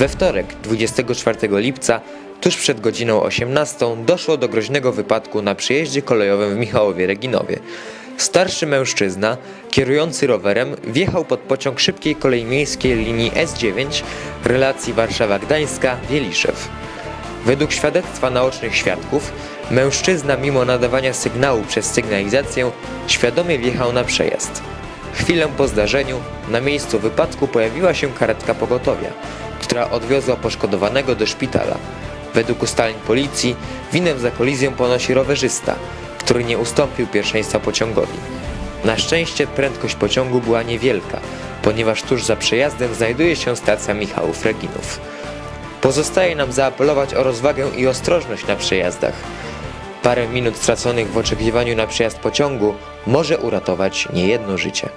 We wtorek, 24 lipca, tuż przed godziną 18 doszło do groźnego wypadku na przejeździe kolejowym w Michałowie Reginowie. Starszy mężczyzna, kierujący rowerem, wjechał pod pociąg szybkiej kolei miejskiej linii S9 relacji Warszawa-Gdańska-Wieliszew. Według świadectwa naocznych świadków, mężczyzna mimo nadawania sygnału przez sygnalizację świadomie wjechał na przejazd. Chwilę po zdarzeniu na miejscu wypadku pojawiła się karetka pogotowia, która odwiozła poszkodowanego do szpitala. Według ustaleń policji winę za kolizję ponosi rowerzysta, który nie ustąpił pierwszeństwa pociągowi. Na szczęście prędkość pociągu była niewielka, ponieważ tuż za przejazdem znajduje się stacja Michałów Reginów. Pozostaje nam zaapelować o rozwagę i ostrożność na przejazdach. Parę minut straconych w oczekiwaniu na przejazd pociągu może uratować niejedno życie.